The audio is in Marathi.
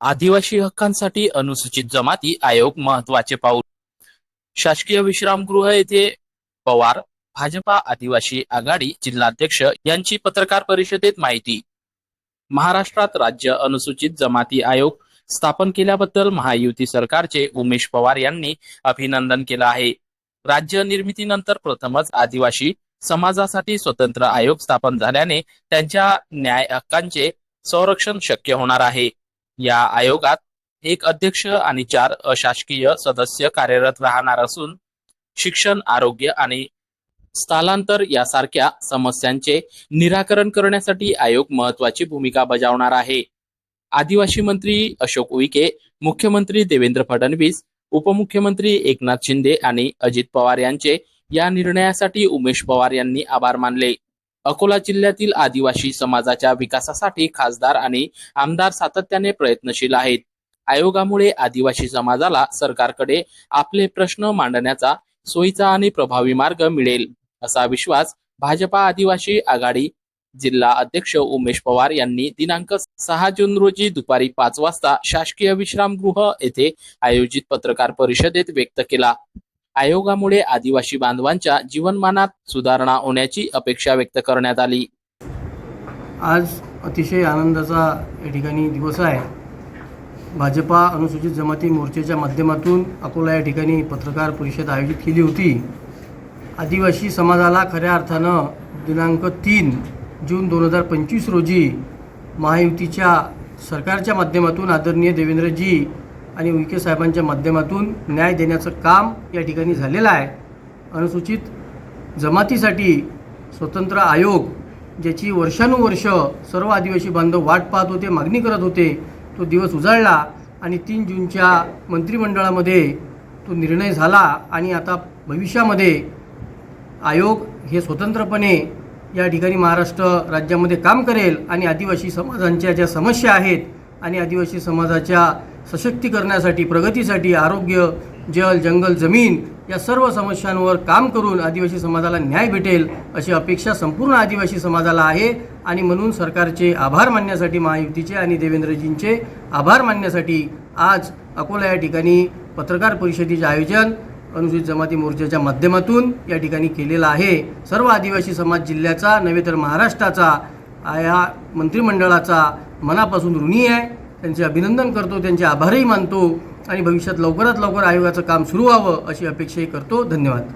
आदिवासी हक्कांसाठी अनुसूचित जमाती आयोग महत्त्वाचे पाऊल. शासकीय विश्रामगृह येथे पवार भाजपा आदिवासी आघाडी जिल्हाध्यक्ष यांची पत्रकार परिषदेत माहिती. महाराष्ट्रात राज्य अनुसूचित जमाती आयोग स्थापन केल्याबद्दल महायुती सरकारचे उमेश पवार यांनी अभिनंदन केलं आहे. राज्य निर्मितीनंतर प्रथमच आदिवासी समाजासाठी स्वतंत्र आयोग स्थापन झाल्याने त्यांच्या न्याय हक्कांचे संरक्षण शक्य होणार आहे. या आयोगात एक अध्यक्ष आणि चार अशासकीय सदस्य कार्यरत राहणार असून शिक्षण आरोग्य आणि स्थलांतर यासारख्या समस्यांचे निराकरण करण्यासाठी आयोग महत्वाची भूमिका बजावणार आहे. आदिवासी मंत्री अशोक उईके मुख्यमंत्री देवेंद्र फडणवीस उपमुख्यमंत्री एकनाथ शिंदे आणि अजित पवार यांचे या निर्णयासाठी उमेश पवार यांनी आभार मानले. अकोला जिल्ह्यातील आदिवासी समाजाच्या विकासासाठी खासदार आणि आमदार सातत्याने प्रयत्नशील आहेत. आयोगामुळे आदिवासी समाजाला सरकारकडे आपले प्रश्न मांडण्याचा सोयीचा आणि प्रभावी मार्ग मिळेल असा विश्वास भाजपा आदिवासी आघाडी जिल्हा अध्यक्ष उमेश पवार यांनी दिनांक सहा जून रोजी दुपारी पाच वाजता शासकीय विश्रामगृह येथे आयोजित पत्रकार परिषदेत व्यक्त केला. आयोगामुळे आदिवासी बांधवांच्या जीवनमानात सुधारणा होण्याची अपेक्षा व्यक्त करण्यात आली. आज अतिशय आनंदाचा या ठिकाणी दिवस आहे. भाजपा अनुसूचित जमाती मोर्चाच्या माध्यमातून अकोला या ठिकाणी पत्रकार परिषद आयोजित केली होती. आदिवासी समाजाला खऱ्या अर्थानं दिनांक तीन जून दोन हजार पंचवीस रोजी महायुतीच्या सरकारच्या माध्यमातून आदरणीय देवेंद्रजी आणि उईके साहेबांच्या माध्यमातून न्याय देण्याचं काम या ठिकाणी झालेलं आहे. अनुसूचित जमातीसाठी स्वतंत्र आयोग ज्याची वर्षानुवर्ष सर्व आदिवासी बांधव वाट पाहत होते मागणी करत होते तो दिवस उजाळला आणि तीन जूनच्या मंत्रिमंडळामध्ये तो निर्णय झाला आणि आता भविष्यामध्ये आयोग हे स्वतंत्रपणे या ठिकाणी महाराष्ट्र राज्यामध्ये काम करेल आणि आदिवासी समाजांच्या ज्या समस्या आहेत आणि आदिवासी समाजाच्या सशक्तीकरणासाठी प्रगतीसाठी आरोग्य जल जंगल जमीन या सर्व समस्यांवर काम करून आदिवासी समाजाला न्याय भेटेल अशी अपेक्षा संपूर्ण आदिवासी समाजाला आहे. आणि म्हणून सरकारचे आभार मानण्यासाठी महायुतीचे आणि देवेंद्रजींचे आभार मानण्यासाठी आज अकोला या ठिकाणी पत्रकार परिषदेचे आयोजन अनुसूचित जमाती मोर्चाच्या माध्यमातून या ठिकाणी केलेलं आहे. सर्व आदिवासी समाज जिल्ह्याचा नव्हे तर महाराष्ट्राचा या मंत्रिमंडळाचा मनापासून ऋणी आहे. त्यांचे अभिनंदन करतो त्यांचे आभारही मानतो आणि भविष्यात लवकरात लवकर आयोगाचं काम सुरू व्हावं अशी अपेक्षाही करतो. धन्यवाद.